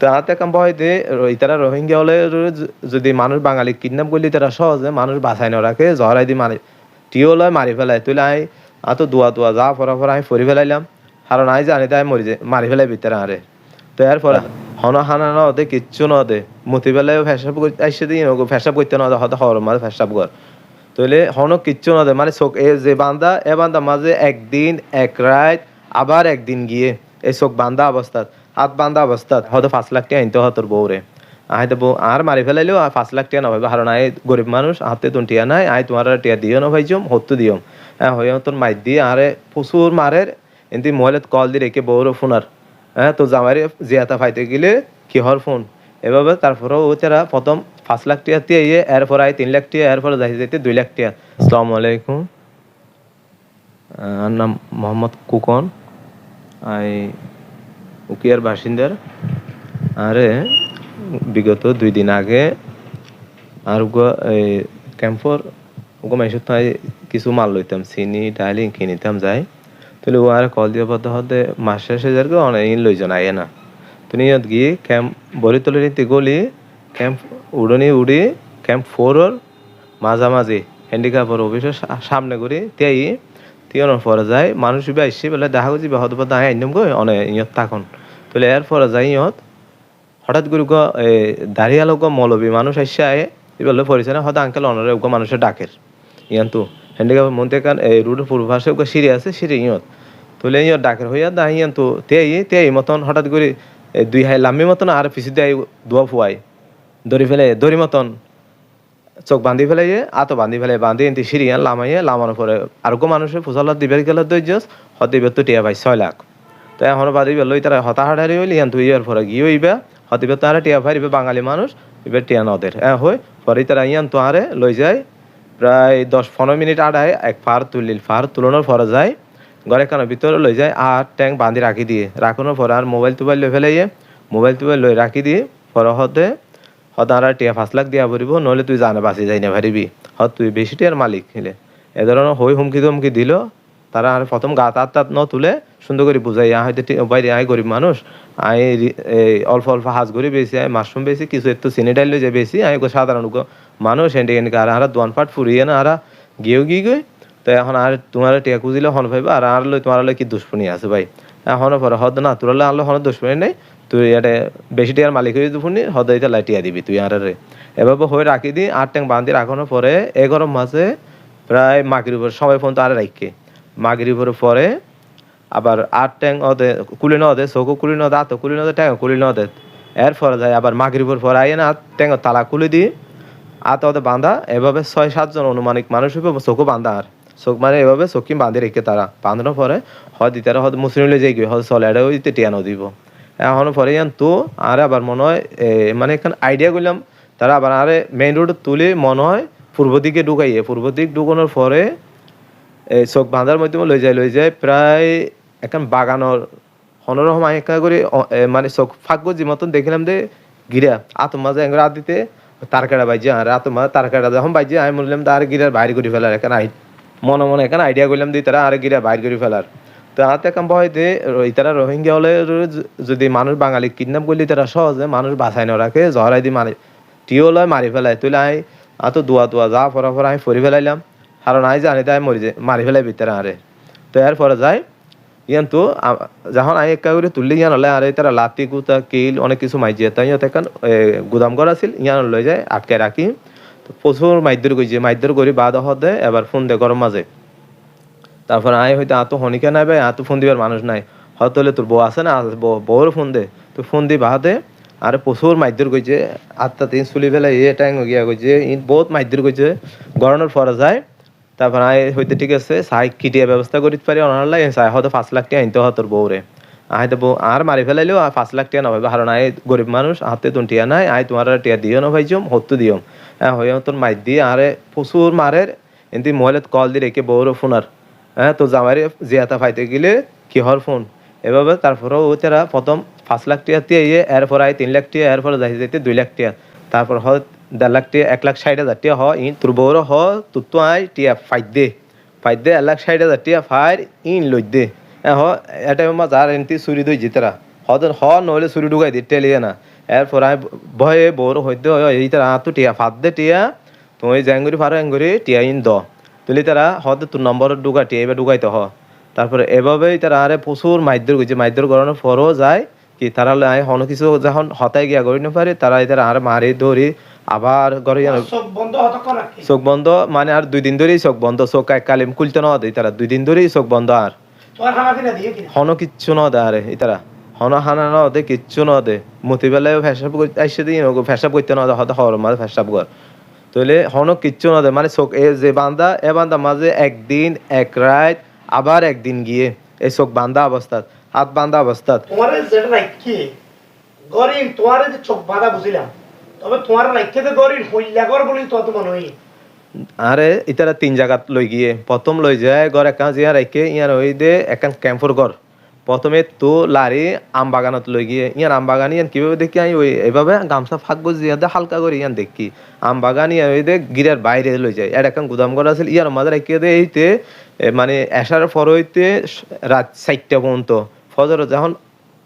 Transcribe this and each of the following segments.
তো হাতে কাম বহাইতে ইতারা রোহিঙ্গা হলে যদি মানুষ বাঙালি কিডন্যাপ করলে তারা সহজে, মানুষ বাঁচাই না রাখে জহরাই দি মারি টিও লয় মারি ফেলায় তুই আই আতো দোয়া দোয়া যা ফরা ফরা আমি ফরি ফেলাইলাম কারণ আই জানি তাই মরি যে মারি ফেলাই ভিতরে আরে তো এরপরে হন হানা না ওদের কিচ্ছু না ওদের মতি বেলায় ফেসাব আইসে দিয়ে ফেসাব করতে না হয়তো হর মাঝে ফেসাব কর তাহলে হন কিচ্ছু না দেয় মানে চোখ এ যে বান্দা এ বান্দা মাঝে একদিন, এক রাত আবার একদিন গিয়ে, এই চোখ বান্ধা অবস্থাত হাত বান্ধা অবস্থাত হয়তো পাঁচ লাখ টাকা আনতে হতো বউরে আই তো আর মারি ফেলাইলেও আর পাঁচ লাখ টাকা না ভাবে কারণ আই গরিব মানুষ হাতে তো টিয়া নাই, আই তোমার টিয়া দিও না ভাইজম হতো দিও। হ্যাঁ হয়ে তোর মাই দিয়ে আরে প্রচুর মারের এমনি মোবাইলত কল দিয়ে রেখে বউর ফোনার হ্যাঁ তো জামাই জিয়াতা ফাইতে গেলে কিহর ফোন? এভাবে তারপরেও তারা প্রথম পাঁচ লাখ টাকা দিয়ে ইয়ে এরপর আয় তিন লাখ টাকা এরপরে যাই যাইতে দুই লাখ টাকা আসসালামু আলাইকুম। আর নাম মোহাম্মদ কুকন। আই উকিয়ার বাসিন্দার। আরে, বিগত দুই দিন আগে আর ক্যাম্পর ওগো কিছু মাল লইতাম, চিনি, ডাইলিং কিনিতাম যাই। তাহলে ও আর কল দিয়ে পথে হতে মাস শেষে যারকে অনেক লইজন আইয়ে না। তুমি ইয়াত গিয়ে ক্যাম্প বলি তলে নিতে গলি, ক্যাম্প উড়নি উড়ি, ক্যাম্প ফোরর মাঝামাঝি হ্যান্ডিক্যাপর অফিসের সা- সামনে করি তেই তিয়ানোর পরে যায় মানুষ আইসি, বলে দেখা হয়তো দাঁড়াই আইনম গো, অনেক ইয়ত তখন তাহলে এর পরে যাই ইয়ত হঠাৎ করে আলো গো মৌলবী মানুষ আইসে আয়ে বললে পরিচয় না হয়তো আঙ্কেল অনারে গো মানুষের ডাকের ইয়ান তো হ্যান্ডিক্যাপ মন্তে কান এই রুটের পূর্ব পাশে গো সিঁড়ি আছে সিঁড়ি ইয়ত তুলে ইয়ত ডাকের হইয়া দা ইয়ান তো তেই তেই মতন, হঠাৎ করে এই দুই হাই লাম্বি মতন আর পিছি দেয় দোয়া ফুয়াই দড়ি ফেলে দড়ি মতন চোখ বান্ধি ফেলাইয়ে আতো বান্ধি ফেলাই বান্ধি এনতি সিরিয়ান লামাইয়ে লামানোর পরে আর মানুষের ফুসলার দিবের গেলে দৈর্য হত দিবে টিয়া পাই ছয় লাখ। তো এখন বাদি লই তারা হতাহাটারি হইলি ইয়ান তুই ইয়ার পরে গিয়ে ইবে হতিবে তারা টিয়া ফাই ইবে বাঙালি মানুষ ইবে টিয়া নদের। হ্যাঁ হই, পরে তারা ইয়ান তো আরে লই যায়, প্রায় দশ পনেরো মিনিট আড়াই এক ফার তুলিল ফার, তুলনোর পরে যায় ঘরে কানের ভিতরে লই যায়, আর ট্যাঙ্ক বান্ধি রাখি দিয়ে। রাখানোর পরে আর মোবাইল টোবাইল লই ফেলাইয়ে, মোবাইল টোবাইল লই রাখি দিয়ে, পরে হতে, হত টিয়া পাঁচ লাখ দিয়া পড়িব নহলে তুই জানে বাঁচি যাই না পারিবি হত তুই বেশি টিয়ার মালিক হিলে এ ধরনের হই হুমকি ধমকি দিল তারা আর প্রথম গা তাত তাত ন তুলে সুন্দর করে বুঝাই আয় হয়তো বাইরে আয় গরিব মানুষ। এই অল্প অল্প হাঁস করে বেশি আয় মাশরুম বেশি, কিছু একটু চিনি ডাইল যে বেশি আয় সাধারণ মানুষ এন্ডে এন্ডে আর আর দোয়ান পাট ফুরিয়ে না আর গিয়েও গিয়ে গই তো এখন আর তোমার টিয়া খুঁজিলে হন ভাইবা, আর আর লই তোমার কি দুশ্মনী আছে ভাই? এখন পরে হদ না, তোর আনলো হন দুশ্মনী নেই, তুই এটা বেশি টিয়ার মালিক হয়ে দুপুনি হদ এটা লাইটিয়া দিবি তুই আর এভাবে হয়ে রাখি দি, আট ট্যাঙ্ক বান্ধি রাখানোর পরে, এগারো মাসে প্রায় মাগরির উপর সময় পর্যন্ত আর রাখকে মাগরির উপরে পরে আবার আট ট্যাঙ্ক ওদে কুলি নদে চকু কুলি নদে, আতো কুলি নদে ট্যাঙ্ক কুলি নদে। এর পরে যায় আবার মাগরিবের পরে আইয়ে না ট্যাঙ্ক তালা কুলি দি আত ওদের বাঁধা, এভাবে ছয় সাতজন অনুমানিক মানুষ হইবে চোখও বাঁধা আর। চোখ মানে এভাবে চোখি বাঁধি রেখে তারা। বাঁধানোর পরে হয় দিতারা হয় মুসলিম যাই গিয়ে হয় চলে এটা টিয়ানো দিব এখন পরে ইয়ান তো আর আবার মনে হয় মানে এখানে আইডিয়া করলাম তারা আবার আরে মেইন রোড তুলে মনে হয় পূর্ব দিকে ঢুকাইয়ে, পূর্ব দিক ঢুকানোর পরে এই চোখ বাঁধার মাধ্যমে লই যায় লই যায় প্রায় এখন বাগানোর হনরহম একা করে মানে চোখ ফাঁক যে মতন দেখলাম যে গিরা আতো মাঝে এঙ্গর রাত দিতে তারকাটা বাইজে আর আতো মাঝে তারকাটা যখন বাইজে আমি বললাম তার গিরার বাইরে করে ফেলার এখন আই মনে মনে এখন আইডিয়া করলাম দিয়ে তারা আর গিরা বাইর করে ফেলার তো হাতে কাম ভয় দিয়ে তারা রোহিঙ্গা হলে য- যদি মানুষ বাঙালি কিডন্যাপ করলে তারা সহজে মানুষ বাঁচাই না রাখে জহরাই দিয়ে মারি টিও লয় মারি ফেলায় তুই আই আতো দোয়া দোয়া যা ফরা ফরা আমি ফরি ফেলাইলাম। কারণ আই জানি তাই মরি যে, মারি ফেলাই ভিতরে আরে। তো এর পরে যায় ইয়ান তো আ- যখন আমি একা করে তুললে ইয়ান হলে আরে তারা লাতি গুতা কিল, অনেক কিছু মাইজে তাই এখন গুদাম ঘর আছিল, ইয়ান লই যায় আটকে রাখি প্রচুর মাইদ্যর গইছে মাইদ্যর করি বাদ হদে এবার ফোন দে গরম মাঝে তারপর আয় হয়তো আতো হনিকা নাই ভাই আতো ফোন দিবার মানুষ নাই। হয়তো হলে তোর বউ আছে না বউ- বউর ফোন দে। তো ফোন দি বাহাতে আর প্রচুর মাইদ্যর কইছে আত্মা তিন চুলি ফেলে এ টাইম গিয়া কইছে বহুত মাইদ্যর কইছে গরমের পরে যায়। তারপর আয় হইতে ঠিক আছে, সাই কিটিয়া ব্যবস্থা করিতে পারি অনার লাগে, সাই হয়তো পাঁচ লাখ টাকা আনতে হতো বউরে। আয় তো বউ, আর মারি ফেলাইলেও আর পাঁচ লাখ টাকা না ভাই কারণ আয় গরিব মানুষ, হাতে তুন টিয়া নাই, আয় তোমার আর টিয়া দিও না ভাইজম হতো দিও। হ্যাঁ হয়ে তোর মাইর দিয়ে আরে প্রচুর মারের এমনি মোবাইলত কল দিয়ে রেখে বউর ফোনার হ্যাঁ তো জামাই জিয়াতা ফাইতে গেলে কিহর ফোন? এভাবে তারপরেও তারা প্রথম পাঁচ লাখ টাকা দিয়ে এরপর আয় তিন লাখ টাকা এরপরে যাই যাইতে দুই লাখ টাকা তারপর হয় দেড় লাখ এক লাখ ষাট হাজার হয়, ইন তোর বউর হ তোর আয় টিয়া ফাইট দে। ফাইট দে, এক লাখ ষাট হাজার টাকা ফাইর ইন লই দে। হ, এটা মা যার এনতি চুরি দই জিতারা। হদ হ নইলে চুরি ঢুকাই দি টেলিয়ে না এরপর আমি ভয়ে বড় হইতে এই তারা তো টিয়া, ফাঁদ দে টিয়া তুমি জ্যাঙ্গুরি ফারো এঙ্গুরি টিয়া ইন দ। তুলি তারা হদ তোর নম্বর ঢুকা টিয়া, এবার ঢুকাইতে হ। তারপরে এভাবেই তারা আরে প্রচুর মাইদ্যর গেছে মাইদ্যর করানোর পরও যায়, কি তারা হন কিছু যখন হতায় গিয়া করি না পারে, তারা তারা আর মারি ধরি আবার ঘরে চোখ বন্ধ কি? মানে আর দুই দিন ধরেই চোখ বন্ধ চোখ এক কালিম খুলতে না দেয় তারা। দুই দিন ধরেই চোখ বন্ধ আর। দিয়ে হন কিচ্ছু ন দে আরে ইতারা হন হানা ন দে কিচ্ছু ন দে মতি বেলায় ফেসাব করতে আইসে দিই ফেসাব করতে ন দে হতে হর মাঝে ফেসাব কর। তাহলে হন কিচ্ছু ন দে মানে চোখ এ যে বান্দা এ বান্দা মাঝে একদিন এক রাত আবার একদিন গিয়ে এই চোখ বান্ধা অবস্থাত হাত বান্ধা অবস্থাত। তোমার যেটা রাখি গরিব তোমার যে চোখ বাঁধা বুঝিলাম। তবে তোমার রাখতে তো হইলাগর বলি তো তোমার হই আরে, ইতারা তিন জায়গাত লই গিয়ে। প্রথম লই যায় ঘর একান জিয়া রাখে ইয়ার ওই দে একান ক্যাম্পর ঘর। প্রথমে তো লারি আম বাগানত লই গিয়ে ইয়ার আম বাগান ইয়ান কীভাবে দেখি আমি ওই এভাবে গামছা ফাঁক গজি ইয়াতে হালকা করে ইয়ান দেখি। আম বাগান ইয়ার ওই দে গিরার বাইরে লই যায়। এর একান গুদাম ঘর আছিল ইয়ার মাঝে রেখে দে এইতে মানে এসার পর হইতে রাত চারটা পর্যন্ত। ফজর যখন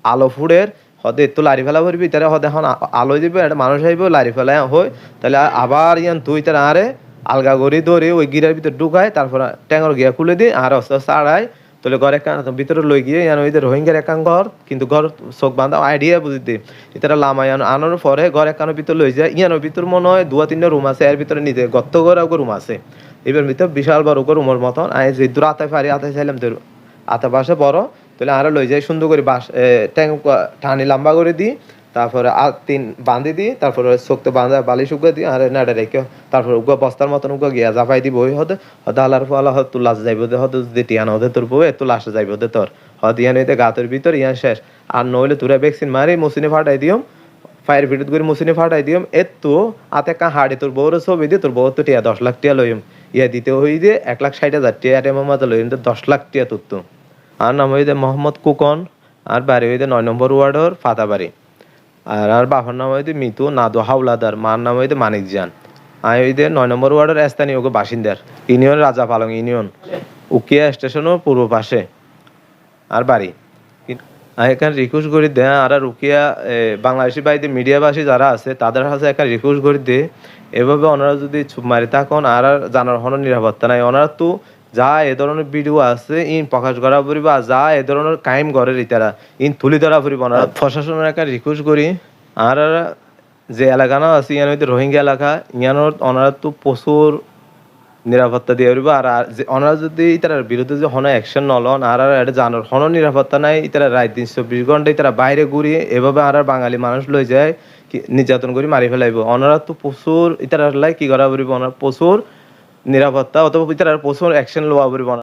আলো ফুড়ের হদে তো লারি ফেলা ভরবি তারা হদে এখন আলো দিবে, একটা মানুষ আইব, লারি ফেলা হয় তাহলে আবার ইয়ান তুই তারা আরে আলগা গড়ি ধরে ওই গিরার ভিতর ঢুকায়, তারপর ট্যাঙ্গর গিয়া খুলে দিয়ে আর আস্তে আস্তে আড়াই, তাহলে ঘর ভিতরে লই গিয়ে ইয়ান ওই রোহিঙ্গার একান ঘর, কিন্তু ঘর চোখ বান্ধা আইডিয়া বুঝি দে এটা লামাই আন আনার পরে ঘর একানোর ভিতর লই যায়, ইয়ানোর ভিতর মনে হয় দুয়া তিনটা রুম আছে, এর ভিতরে নিজে গত্ত ঘর রুম আছে। এবার ভিতর বিশাল বড় ওকে রুমের মতন আমি যে দূর আতায় পারি আতায় চাইলাম তোর আতা বাসে বড় তাহলে আরও লই যাই, সুন্দর করে বাস ট্যাঙ্ক টানি লম্বা করে দিই, তারপরে আর তিন বাঁধি দিই, তারপরে শক্ত বাঁধা বালি শুকিয়ে দিই, আর নাড়ে রেখে তারপরে উগা বস্তার মতন উগা গিয়া জাপাই দিব, ওই হতে হতে আলার ফলা হত তুই লাশ যাইব হতে যদি টিয়ান হতে তোর বউ এত লাশ যাইব দে তোর। হত ইয়ান হইতে গাতের ভিতর ইয়ান শেষ। আর নইলে তোরা ভ্যাকসিন মারি, মসিনে ফাটাই দিও ফায়ার ব্রিগেড করে মসিনে ফাটাই দিও দিম এতো আতে কা হাড়ে তোর বউর ছবি দিয়ে তোর বউ তো টিয়া দশ লাখ টিয়া লইম। ইয়া দিতে হই দিয়ে এক লাখ ষাট হাজার টিয়া এটিএম মাঝে লইম তো দশ লাখ টিয়া তোর তো। আর নাম হইতে মোহাম্মদ কুকন আর বাড়ি হইতে নয় নম্বর ওয়ার্ডর ফাতাবাড়ি। আর আর বাবার নাম হইতে মিতু নাদু হাওলাদার মার নাম হইতে মানিক জান আমি হইতে নয় নম্বর ওয়ার্ডের স্থানীয় বাসিন্দার ইউনিয়ন রাজা পালং ইউনিয়ন উকিয়া স্টেশনের পূর্ব পাশে। আর বাড়ি। আর এখানে রিকোয়েস্ট করি দে আর আর এ, বাংলাদেশি বাইরে মিডিয়াবাসী যারা আছে তাদের কাছে এখানে রিকোয়েস্ট করি দে। এভাবে ওনারা যদি চুপ মারি থাকুন আর আর জানার কোনো নিরাপত্তা নাই। ওনারা তো যা এ ধরনের ভিডিও আছে ইন প্রকাশ করা পড়িব যা এ ধরনের কায়েম করে ইতারা ইন তুলি ধরা পড়িব ওনারা প্রশাসনের এখানে রিকোয়েস্ট করি। আর যে এলাকা না আছে ইয়ান হইতে রোহিঙ্গা এলাকা ইয়ানোর ওনারা তো প্রচুর নিরাপত্তা দিয়ে পারিব আর যে ওনারা যদি ইতার বিরুদ্ধে যে হন অ্যাকশন নলন আর আর এটা জানোর হন নিরাপত্তা নাই ইতারা রাত দিন চব্বিশ ঘণ্টা ইতারা বাইরে ঘুরিয়ে এভাবে আর বাঙালি মানুষ লই যায় নির্যাতন করে মারি ফেলাইব। ওনারা তো প্রচুর ইতারা লাই কি করা পারিব ওনারা প্রচুর নিরাপত্তা অথবা উচিত আর পশুর অ্যাকশন লওয়া পারিব